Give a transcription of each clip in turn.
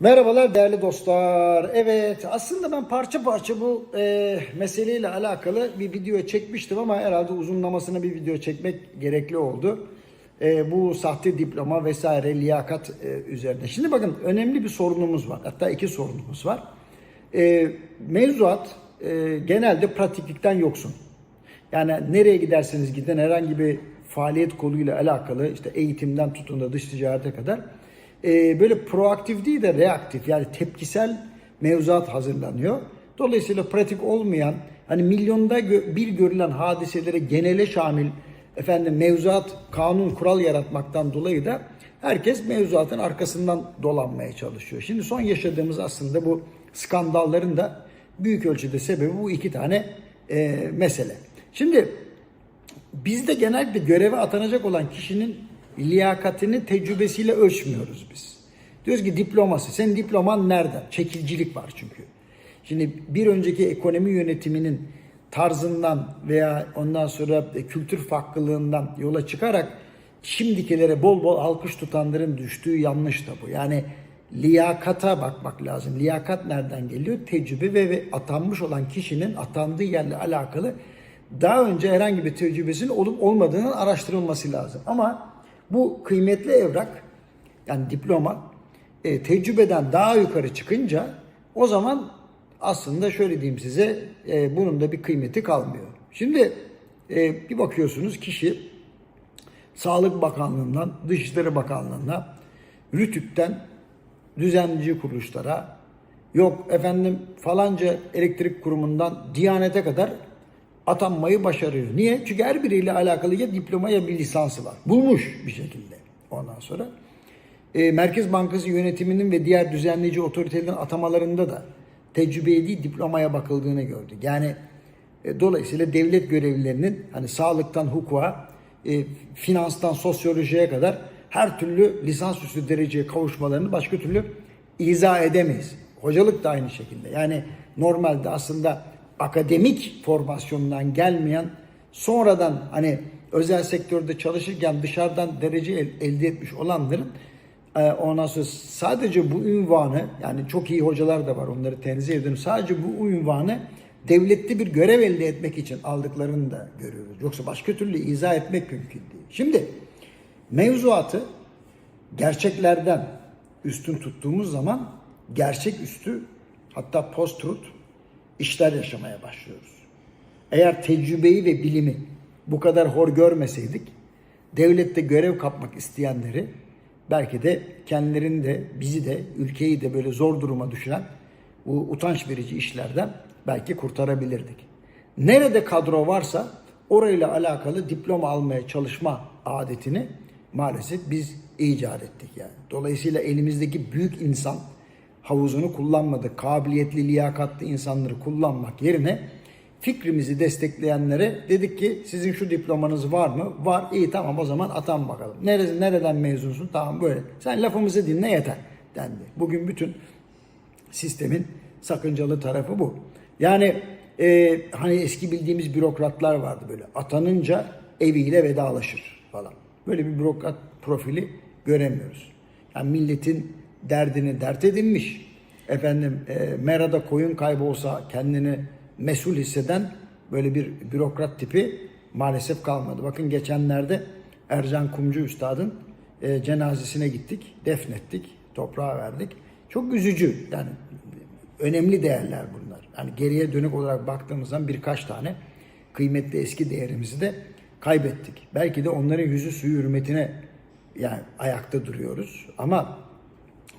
Merhabalar değerli dostlar. Evet aslında ben parça parça bu e, meseleyle alakalı bir video çekmiştim ama herhalde uzunlamasına bir video çekmek gerekli oldu. E, bu sahte diploma vesaire liyakat e, üzerine. Şimdi bakın önemli bir sorunumuz var. Hatta iki sorunumuz var. E, mevzuat e, genelde pratiklikten yoksun. Yani nereye giderseniz gidin herhangi bir faaliyet koluyla alakalı işte eğitimden tutun da dış ticarete kadar e, böyle proaktif değil de reaktif yani tepkisel mevzuat hazırlanıyor. Dolayısıyla pratik olmayan hani milyonda gö- bir görülen hadiselere genele şamil efendim mevzuat kanun kural yaratmaktan dolayı da herkes mevzuatın arkasından dolanmaya çalışıyor. Şimdi son yaşadığımız aslında bu skandalların da büyük ölçüde sebebi bu iki tane e, mesele. Şimdi bizde genellikle göreve atanacak olan kişinin liyakatini tecrübesiyle ölçmüyoruz biz. Diyoruz ki diploması. Senin diploman nereden? Çekilcilik var çünkü. Şimdi bir önceki ekonomi yönetiminin tarzından veya ondan sonra kültür farklılığından yola çıkarak şimdikilere bol bol alkış tutanların düştüğü yanlış da bu. Yani liyakata bakmak lazım. Liyakat nereden geliyor? Tecrübe ve, ve atanmış olan kişinin atandığı yerle alakalı daha önce herhangi bir tecrübesinin olup olmadığının araştırılması lazım. Ama bu kıymetli evrak yani diploma e, tecrübeden daha yukarı çıkınca o zaman aslında şöyle diyeyim size e, bunun da bir kıymeti kalmıyor. Şimdi e, bir bakıyorsunuz kişi Sağlık Bakanlığı'ndan, Dışişleri Bakanlığı'na, RÜTÜK'ten düzenleyici kuruluşlara, yok efendim falanca elektrik kurumundan Diyanet'e kadar atanmayı başarıyor. Niye? Çünkü her biriyle alakalı ya diploma ya bir lisansı var. Bulmuş bir şekilde ondan sonra. E, Merkez Bankası yönetiminin ve diğer düzenleyici otoritelerin atamalarında da tecrübeye değil diplomaya bakıldığını gördük. Yani e, dolayısıyla devlet görevlilerinin hani sağlıktan hukuka, e, finanstan sosyolojiye kadar her türlü lisansüstü dereceye kavuşmalarını başka türlü izah edemeyiz. Hocalık da aynı şekilde. Yani normalde aslında akademik formasyondan gelmeyen sonradan hani özel sektörde çalışırken dışarıdan derece el- elde etmiş olanların e, ondan sonra sadece bu ünvanı yani çok iyi hocalar da var onları tenzih ederim. Sadece bu ünvanı devlette bir görev elde etmek için aldıklarını da görüyoruz. Yoksa başka türlü izah etmek mümkün değil. Şimdi mevzuatı gerçeklerden üstün tuttuğumuz zaman gerçek üstü hatta post-truth işler yaşamaya başlıyoruz. Eğer tecrübeyi ve bilimi bu kadar hor görmeseydik devlette görev kapmak isteyenleri belki de kendilerini de bizi de ülkeyi de böyle zor duruma düşüren bu utanç verici işlerden belki kurtarabilirdik. Nerede kadro varsa orayla alakalı diploma almaya çalışma adetini maalesef biz icat ettik yani. Dolayısıyla elimizdeki büyük insan havuzunu kullanmadık. Kabiliyetli, liyakatlı insanları kullanmak yerine fikrimizi destekleyenlere dedik ki sizin şu diplomanız var mı? Var. İyi tamam o zaman atan bakalım. Neresi, nereden mezunsun? Tamam böyle. Sen lafımızı dinle yeter dendi. Bugün bütün sistemin sakıncalı tarafı bu. Yani e, hani eski bildiğimiz bürokratlar vardı böyle. Atanınca eviyle vedalaşır falan. Böyle bir bürokrat profili göremiyoruz. Yani milletin derdini dert edinmiş. Efendim e, merada koyun kaybolsa kendini mesul hisseden böyle bir bürokrat tipi maalesef kalmadı. Bakın geçenlerde Ercan Kumcu Üstad'ın e, cenazesine gittik, defnettik, toprağa verdik. Çok üzücü yani önemli değerler bunlar. Yani geriye dönük olarak baktığımızdan birkaç tane kıymetli eski değerimizi de kaybettik. Belki de onların yüzü suyu hürmetine yani ayakta duruyoruz. Ama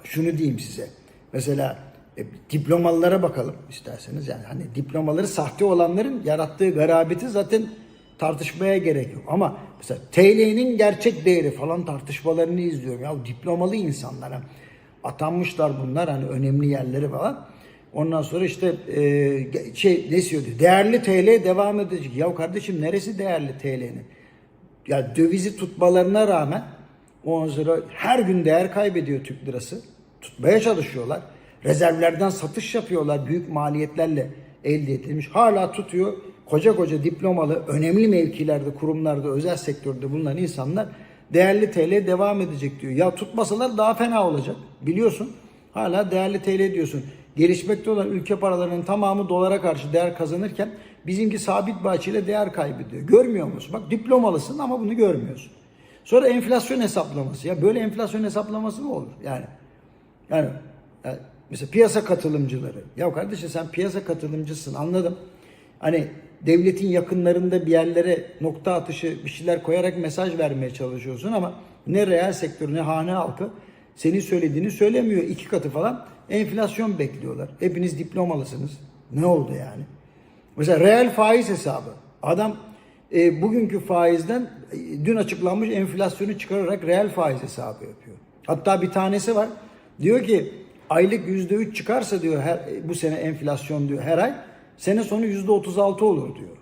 şunu diyeyim size. Mesela e, diplomalılara bakalım isterseniz. Yani hani diplomaları sahte olanların yarattığı garabeti zaten tartışmaya gerek yok. Ama mesela TL'nin gerçek değeri falan tartışmalarını izliyorum. Ya diplomalı insanlara atanmışlar bunlar hani önemli yerleri falan. Ondan sonra işte e, şey ne diyordu? Değerli TL devam edecek. Ya kardeşim neresi değerli TL'nin? Ya dövizi tutmalarına rağmen ondan sonra her gün değer kaybediyor Türk lirası. Tutmaya çalışıyorlar. Rezervlerden satış yapıyorlar büyük maliyetlerle elde edilmiş. Hala tutuyor. Koca koca diplomalı, önemli mevkilerde, kurumlarda, özel sektörde bulunan insanlar değerli TL devam edecek diyor. Ya tutmasalar daha fena olacak. Biliyorsun Hala değerli TL diyorsun. Gelişmekte olan ülke paralarının tamamı dolara karşı değer kazanırken bizimki sabit bahçeyle değer kaybediyor. Görmüyor musun? Bak diplomalısın ama bunu görmüyorsun. Sonra enflasyon hesaplaması. Ya böyle enflasyon hesaplaması mı olur? Yani yani, yani mesela piyasa katılımcıları. Ya kardeşim sen piyasa katılımcısın anladım. Hani devletin yakınlarında bir yerlere nokta atışı bir şeyler koyarak mesaj vermeye çalışıyorsun ama ne reel sektör ne hane halkı senin söylediğini söylemiyor. iki katı falan enflasyon bekliyorlar. Hepiniz diplomalısınız. Ne oldu yani? Mesela reel faiz hesabı. Adam e, bugünkü faizden e, dün açıklanmış enflasyonu çıkararak reel faiz hesabı yapıyor. Hatta bir tanesi var. Diyor ki aylık yüzde üç çıkarsa diyor her, e, bu sene enflasyon diyor her ay. Sene sonu yüzde otuz altı olur diyor.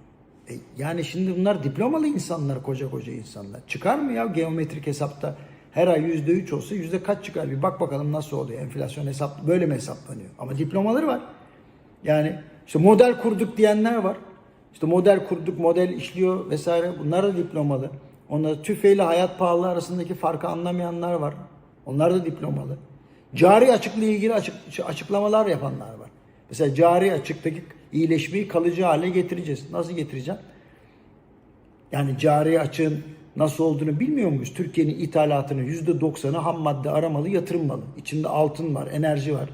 E, yani şimdi bunlar diplomalı insanlar, koca koca insanlar. Çıkar mı ya geometrik hesapta her ay yüzde üç olsa yüzde kaç çıkar bir bak bakalım nasıl oluyor. Enflasyon hesap böyle mi hesaplanıyor? Ama diplomaları var. Yani işte model kurduk diyenler var. İşte model kurduk, model işliyor vesaire. Bunlar da diplomalı. Onlar tüfeğiyle hayat pahalı arasındaki farkı anlamayanlar var. Onlar da diplomalı. Cari açıkla ilgili açık, açıklamalar yapanlar var. Mesela cari açıktaki iyileşmeyi kalıcı hale getireceğiz. Nasıl getireceğim? Yani cari açığın nasıl olduğunu bilmiyor muyuz? Türkiye'nin ithalatının %90'ı ham madde aramalı, yatırım malı. İçinde altın var, enerji var.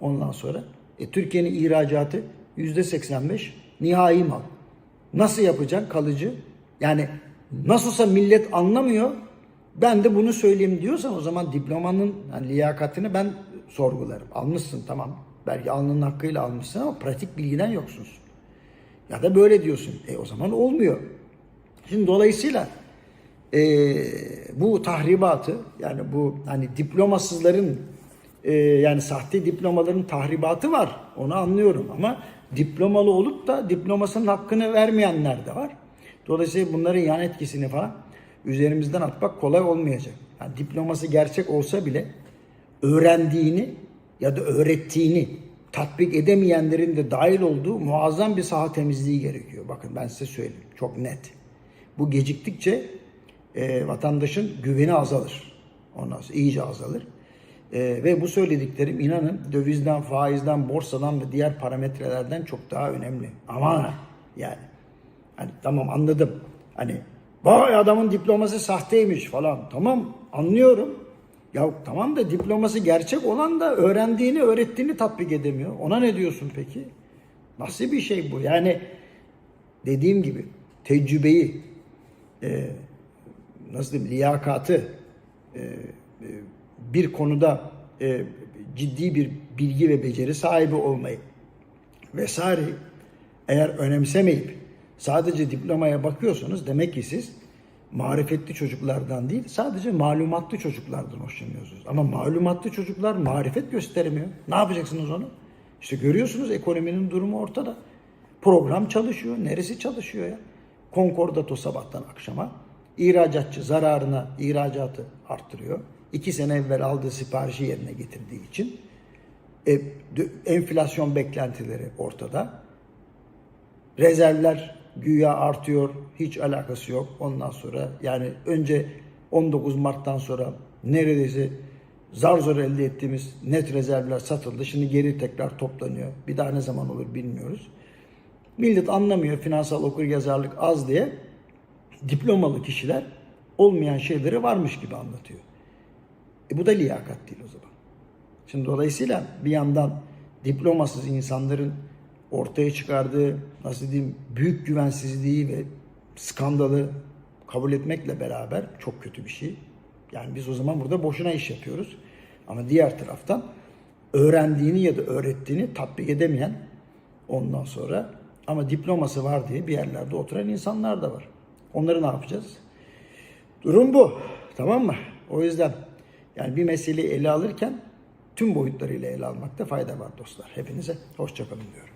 Ondan sonra e, Türkiye'nin ihracatı %85 nihai mal. Nasıl yapacaksın kalıcı? Yani nasılsa millet anlamıyor. Ben de bunu söyleyeyim diyorsan o zaman diplomanın yani liyakatini ben sorgularım. Almışsın tamam. Belki alnının hakkıyla almışsın ama pratik bilgiden yoksunuz. Ya da böyle diyorsun. E o zaman olmuyor. Şimdi dolayısıyla e, bu tahribatı yani bu hani diplomasızların e, yani sahte diplomaların tahribatı var. Onu anlıyorum ama diplomalı olup da diplomasının hakkını vermeyenler de var. Dolayısıyla bunların yan etkisini falan üzerimizden atmak kolay olmayacak. Yani diploması gerçek olsa bile öğrendiğini ya da öğrettiğini tatbik edemeyenlerin de dahil olduğu muazzam bir saha temizliği gerekiyor. Bakın ben size söyleyeyim çok net. Bu geciktikçe e, vatandaşın güveni azalır. Ondan sonra iyice azalır. E, ve bu söylediklerim inanın dövizden, faizden, borsadan ve diğer parametrelerden çok daha önemli. Ama yani hani tamam anladım. Hani vay adamın diploması sahteymiş falan. Tamam anlıyorum. Ya tamam da diploması gerçek olan da öğrendiğini, öğrettiğini tatbik edemiyor. Ona ne diyorsun peki? Nasıl bir şey bu? Yani dediğim gibi tecrübeyi, e, nasıl diyeyim, liyakatı, e, e, bir konuda e, ciddi bir bilgi ve beceri sahibi olmayı vesaire eğer önemsemeyip sadece diplomaya bakıyorsanız demek ki siz marifetli çocuklardan değil sadece malumatlı çocuklardan hoşlanıyorsunuz. Ama malumatlı çocuklar marifet gösteremiyor. Ne yapacaksınız onu? İşte görüyorsunuz ekonominin durumu ortada. Program çalışıyor. Neresi çalışıyor ya? Konkordato sabahtan akşama. İhracatçı zararına ihracatı arttırıyor. İki sene evvel aldığı siparişi yerine getirdiği için e, enflasyon beklentileri ortada. Rezervler güya artıyor. Hiç alakası yok. Ondan sonra yani önce 19 Mart'tan sonra neredeyse zar zor elde ettiğimiz net rezervler satıldı. Şimdi geri tekrar toplanıyor. Bir daha ne zaman olur bilmiyoruz. Millet anlamıyor finansal okur yazarlık az diye diplomalı kişiler olmayan şeyleri varmış gibi anlatıyor. E bu da liyakat değil o zaman. Şimdi dolayısıyla bir yandan diplomasız insanların ortaya çıkardığı nasıl diyeyim büyük güvensizliği ve skandalı kabul etmekle beraber çok kötü bir şey. Yani biz o zaman burada boşuna iş yapıyoruz. Ama diğer taraftan öğrendiğini ya da öğrettiğini tatbik edemeyen ondan sonra ama diploması var diye bir yerlerde oturan insanlar da var. Onları ne yapacağız? Durum bu. Tamam mı? O yüzden yani bir meseleyi ele alırken tüm boyutlarıyla ele almakta fayda var dostlar. Hepinize hoşçakalın diyorum.